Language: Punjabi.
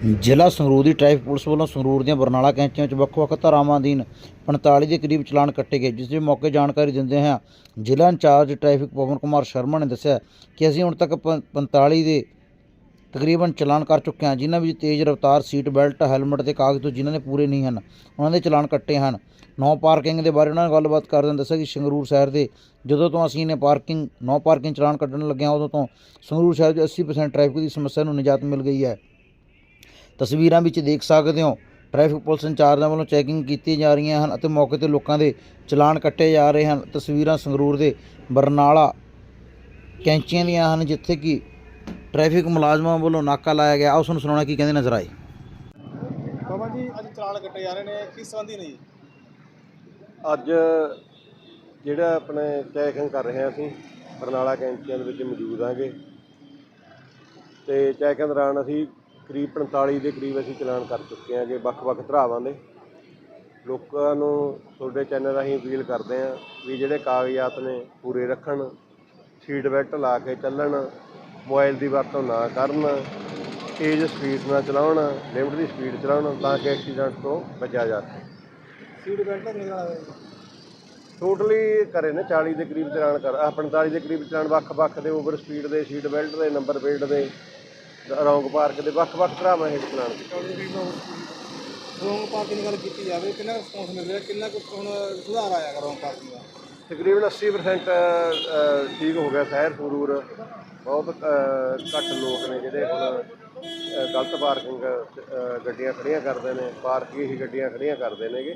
ਜ਼ਿਲ੍ਹਾ ਸੰਗਰੂਰ ਦੀ ਟ੍ਰੈਫਿਕ ਪੁਲਿਸ ਵੱਲੋਂ ਸੰਗਰੂਰ ਦੀਆਂ ਬਰਨਾਲਾ ਕੈਂਚੀਆਂ ਵਿੱਚ ਵੱਖ-ਵੱਖ ਧਾਰਾਵਾਂ ਅਧੀਨ 45 ਦੇ ਕਰੀਬ ਚਲਾਨ ਕੱਟੇ ਗਏ, ਜਿਸ ਦੇ ਮੌਕੇ ਜਾਣਕਾਰੀ ਦਿੰਦੇ ਹਾਂ ਜ਼ਿਲ੍ਹਾ in charge traffic Pawan Kumar Sharma ਨੇ ਦੱਸਿਆ ਕਿ ਅਸੀਂ ਹੁਣ ਤੱਕ ਪ- 45 ਦੇ ਤਕਰੀਬਨ ਚਲਾਨ ਕਰ ਚੁੱਕੇ ਹਾਂ, ਜਿਨ੍ਹਾਂ ਵਿੱਚ ਤੇਜ਼ ਰਫ਼ਤਾਰ, ਸੀਟ ਬੈਲਟ, ਹੈਲਮਟ ਤੇ ਕਾਗਜ਼ ਤੋਂ ਜਿਨ੍ਹਾਂ ਨੇ ਪੂਰੇ ਨਹੀਂ ਹਨ, ਉਹਨਾਂ ਦੇ ਚਲਾਨ ਕੱਟੇ ਹਨ। ਨੌ ਪਾਰਕਿੰਗ ਦੇ ਬਾਰੇ ਉਹਨਾਂ ਨਾਲ ਗੱਲਬਾਤ ਕਰਦੇ ਦੱਸਿਆ ਕਿ ਸੰਗਰੂਰ ਸ਼ਹਿਰ ਦੇ ਜਦੋਂ ਤੋਂ ਅਸੀਂ ਨੇ ਪਾਰਕਿੰਗ, ਨੌ ਪਾਰਕਿੰਗ ਚਲਾਨ ਕੱਢਣ ਲੱਗੇ ਹਾਂ ਉਦੋਂ ਤੋਂ ਸੰਗਰੂਰ ਸ਼ਹਿਰ 'ਚ 80% ਟ੍ਰੈਫਿਕ ਦੀ ਸਮੱਸਿਆ ਨੂੰ ਨਿਜਾਤ ਮਿਲ ਗਈ ਹੈ। ਤਸਵੀਰਾਂ ਵਿੱਚ ਦੇਖ ਸਕਦੇ ਹੋ ਟ੍ਰੈਫਿਕ ਪੁਲਿਸ ਇੰਚਾਰਜਾਂ ਵੱਲੋਂ ਚੈਕਿੰਗ ਕੀਤੀ ਜਾ ਰਹੀਆਂ ਹਨ ਅਤੇ ਮੌਕੇ ਤੇ ਲੋਕਾਂ ਦੇ ਚਲਾਨ ਕੱਟੇ ਜਾ ਰਹੇ ਹਨ। ਤਸਵੀਰਾਂ ਸੰਗਰੂਰ ਦੇ ਬਰਨਾਲਾ ਕੈਂਚੀਆਂ ਦੀਆਂ ਹਨ ਜਿੱਥੇ ਕਿ ਟ੍ਰੈਫਿਕ ਮੁਲਾਜ਼ਮਾਂ ਵੱਲੋਂ ਨਾਕਾ ਲਾਇਆ ਗਿਆ। ਆਓ ਤੁਹਾਨੂੰ ਸੁਣਾਉਣਾ ਕੀ ਕਹਿੰਦੇ ਨਜ਼ਰ ਆਏ। ਬਾਬਾ ਜੀ ਅੱਜ ਚਲਾਨ ਕੱਟੇ ਜਾ ਰਹੇ ਨੇ ਕਿਸ ਸੰਬੰਧੀ ਨੇ ਜੀ? ਅੱਜ ਜਿਹੜਾ ਆਪਣੇ ਚੈਕਿੰਗ ਕਰ ਰਹੇ ਹਾਂ ਅਸੀਂ ਬਰਨਾਲਾ ਕੈਂਚੀਆਂ ਦੇ ਵਿੱਚ ਮੌਜੂਦ ਆਂਗੇ ਤੇ ਚੈਕਿੰਗ ਦੌਰਾਨ ਅਸੀਂ ਕਰੀਬ 45 ਦੇ ਕਰੀਬ ਅਸੀਂ ਚਲਾਨ ਕਰ ਚੁੱਕੇ ਹਾਂਗੇ ਵੱਖ-ਵੱਖ ਧਰਾਵਾਂ ਦੇ। ਲੋਕਾਂ ਨੂੰ ਤੁਹਾਡੇ ਚੈਨਲ ਰਾਹੀਂ ਅਪੀਲ ਕਰਦੇ ਹਾਂ ਵੀ ਜਿਹੜੇ ਕਾਗਜ਼ਾਤ ਨੇ ਪੂਰੇ ਰੱਖਣ ਸੀਟ ਬੈਲਟ ਲਾ ਕੇ ਚੱਲਣ ਮੋਬਾਈਲ ਦੀ ਵਰਤੋਂ ਨਾ ਕਰਨ ਤੇਜ਼ ਸਪੀਡ ਨਾਲ ਚਲਾਉਣ ਲਿਮਟ ਦੀ ਸਪੀਡ ਚਲਾਉਣ ਤਾਂ ਕਿ ਐਕਸੀਡੈਂਟ ਤੋਂ ਬਚਿਆ ਜਾ ਸਕੇ। ਸੀਟ ਬੈਲਟ ਨਿਕਲ ਆਵੇ ਟੋਟਲੀ ਕਰੇ ਨੇ 40 ਦੇ ਕਰੀਬ ਚਲਾਨ ਕਰ ਆਹ 45 ਦੇ ਕਰੀਬ ਚਲਾਨ ਵੱਖ-ਵੱਖ ਦੇ ਓਵਰ ਸਪੀਡ ਦੇ ਸੀਟ ਬੈਲਟ ਦੇ ਨੰਬਰ ਪਲੇਟ ਦੇ। ਰੌਂਗ ਪਾਰਕ ਦੇ ਵੱਖ-ਵੱਖ ਹੇਠ ਚਲਾਨ ਕੀਤੇ। ਰੋਂਗ ਪਾਰਕਿੰਗ ਦੀ ਗੱਲ ਕੀਤੀ ਜਾਵੇ ਕਿੰਨਾ ਰਿਸਪੌਂਸ ਮਿਲ ਰਿਹਾ? ਕਿੰਨਾ ਕੁ ਹੁਣ ਸੁਧਾਰ ਆਇਆ ਗਾ ਰੋਂਗ ਪਾਰਕਿੰਗ ਦਾ? ਤਕਰੀਬਨ 80% ਅ, ਠੀਕ ਹੋ ਗਿਆ ਸ਼ਹਿਰ ਸੰਗਰੂਰ। ਬਹੁਤ ਅ, ਘੱਟ ਲੋਕ ਨੇ ਜਿਹੜੇ ਹੁਣ ਅ, ਗਲਤ ਪਾਰਕਿੰਗ ਗੱਡੀਆਂ ਖੜੀਆਂ ਕਰਦੇ ਨੇ ਪਾਰਕ ਹੀ ਗੱਡੀਆਂ ਖੜੀਆਂ ਕਰਦੇ ਨੇਗੇ।